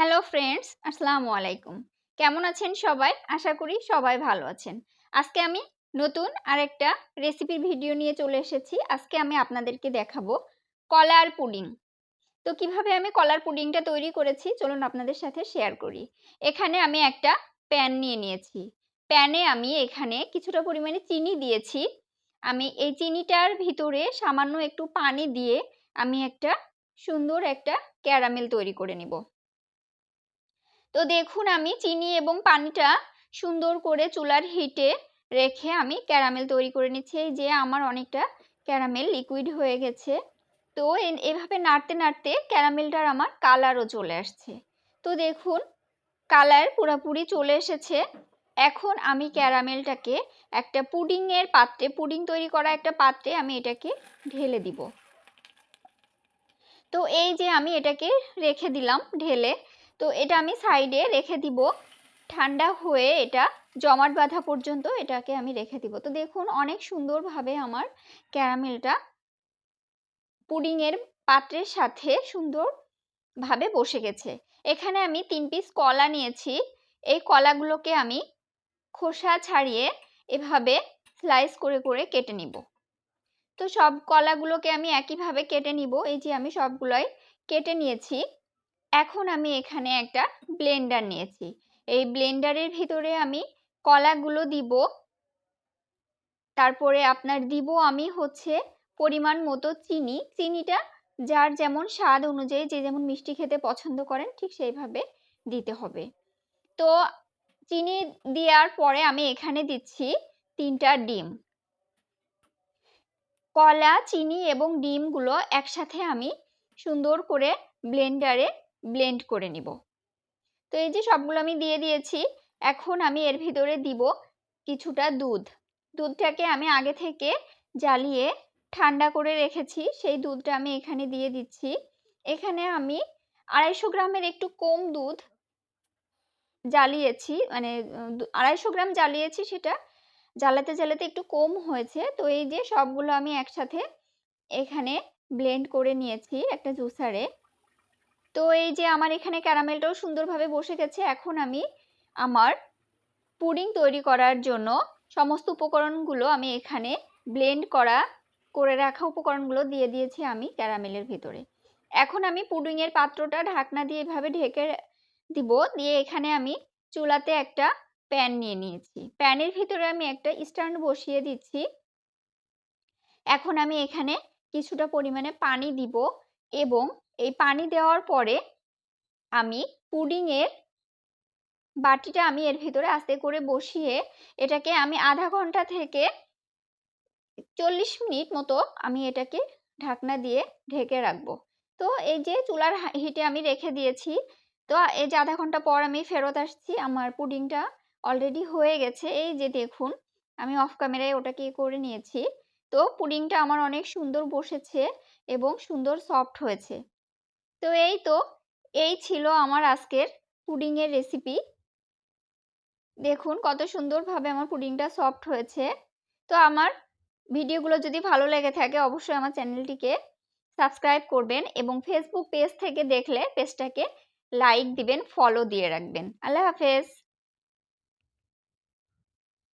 Hello friends আসসালামু আলাইকুম কেমন আছেন সবাই? আশা করি সবাই ভালো আছেন। আজকে আমি নতুন আরেকটা রেসিপির ভিডিও নিয়ে চলে এসেছি। আজকে আমি আপনাদেরকে দেখাবো কলার পুডিং। তো কীভাবে আমি কলার পুডিংটা তৈরি করেছি, চলুন আপনাদের সাথে শেয়ার করি। এখানে আমি একটা প্যান নিয়ে নিয়েছি। প্যানে আমি এখানে কিছুটা পরিমাণে চিনি দিয়েছি। আমি এই চিনিটার ভিতরে সামান্য একটু পানি দিয়ে আমি একটা সুন্দর একটা ক্যারামেল তৈরি করে নিব। তো দেখুন আমি চিনি এবং পানিটা সুন্দর করে চুলার হিটে রেখে আমি ক্যারামেল তৈরি করে নিচ্ছি। যে আমার অনেকটা ক্যারামেল লিকুইড হয়ে গেছে। তো এভাবে নাড়তে নাড়তে ক্যারামেলটার আমার কালারও চলে আসছে। তো দেখুন কালার পুরোপুরি চলে এসেছে। এখন আমি ক্যারামেলটাকে একটা পুডিংয়ের পাত্রে পুডিং তৈরি করা একটা পাত্রে আমি এটাকে ঢেলে দিব। তো এই যে আমি এটাকে রেখে দিলাম ঢেলে। তো এটা আমি সাইডে রেখে দিব। ঠান্ডা হয়ে এটা জমাট বাঁধা পর্যন্ত এটাকে আমি রেখে দিব। তো দেখুন, অনেক সুন্দরভাবে আমার ক্যারামেলটা পুডিংয়ের পাত্রের সাথে সুন্দরভাবে বসে গেছে। এখানে আমি তিন পিস কলা নিয়েছি। এই কলাগুলোকে আমি খোসা ছাড়িয়ে এভাবে স্লাইস করে করে কেটে নিব। তো সব কলাগুলোকে আমি একইভাবে কেটে নিব। এই যে আমি সবগুলোই কেটে নিয়েছি। এখন আমি এখানে একটা ব্লেন্ডার নিয়েছি। এই ব্লেন্ডারের ভিতরে আমি কলাগুলো দিব। তারপরে আপনার দিব আমি হচ্ছে পরিমাণ মতো চিনি। চিনিটা যার যেমন স্বাদ অনুযায়ী যে যেমন মিষ্টি খেতে পছন্দ করেন ঠিক সেইভাবে দিতে হবে। তো চিনি দেওয়ার পরে আমি এখানে দিচ্ছি তিনটা ডিম। কলা, চিনি এবং ডিমগুলো একসাথে আমি সুন্দর করে ব্লেন্ডারে ব্লেন্ড করে নিব। তো এই যে সবগুলো আমি দিয়ে দিয়েছি, এখন আমি এর ভিতরে দিব কিছুটা দুধ। দুধটাকে আমি আগে থেকে জ্বালিয়ে ঠান্ডা করে রেখেছি, সেই দুধটা আমি এখানে দিয়ে দিচ্ছি। এখানে আমি আড়াইশো গ্রামের একটু কম দুধ জ্বালিয়েছি মানে আড়াইশো গ্রাম জ্বালিয়েছি সেটা। জ্বালাতে জ্বালাতে একটু কম হয়েছে, তো এই যে সবগুলো আমি একসাথে এখানে ব্লেন্ড করে নিয়েছি একটা জুসারে তো এই যে আমার এখানে ক্যারামেলটাও সুন্দরভাবে বসে গেছে, এখন আমি আমার পুডিং তৈরি করার জন্য সমস্ত উপকরণগুলো আমি এখানে ব্লেন্ড করা, করে রাখা উপকরণগুলো দিয়ে দিয়েছি আমি ক্যারামেলের ভিতরে। এখন আমি পুডিংয়ের পাত্রটা ঢাকনা দিয়ে এভাবে ঢেকে দিব, দিয়ে এখানে আমি চুলাতে একটা প্যান নিয়ে নিয়েছি। প্যানের ভিতরে আমি একটা স্ট্যান্ড বসিয়ে দিচ্ছি। এখন আমি এখানে কিছুটা পরিমাণে পানি দিব এবং এই পানি দেওয়ার পরে আমি পুডিংয়ের বাটিটা আমি এর ভিতরে আস্তে করে বসিয়ে এটাকে আমি আধা ঘণ্টা থেকে চল্লিশ মিনিট মতো আমি এটাকে ঢাকনা দিয়ে ঢেকে রাখব। তো এই যে চুলার হিটে আমি রেখে দিয়েছি, তো এই যে আধা ঘণ্টা পর আমি ফেরত আসছি, আমার পুডিংটা অলরেডি হয়ে গেছে। এই যে দেখুন, আমি অফ ক্যামেরায় ওটাকে করে নিয়েছি, তো পুডিংটা আমার অনেক সুন্দর বসেছে এবং সুন্দর সফট হয়েছে। তো এই তো, এই ছিল আমার আজকের পুডিংয়ের রেসিপি দেখুন কত সুন্দরভাবে আমার পুডিংটা সফট হয়েছে। তো আমার ভিডিওগুলো যদি ভালো লেগে থাকে অবশ্যই আমার চ্যানেলটিকে সাবস্ক্রাইব করবেন এবং ফেসবুক পেজ থেকে দেখলে পেজটাকে লাইক দিবেন ফলো দিয়ে রাখবেন। আল্লাহ হাফেজ।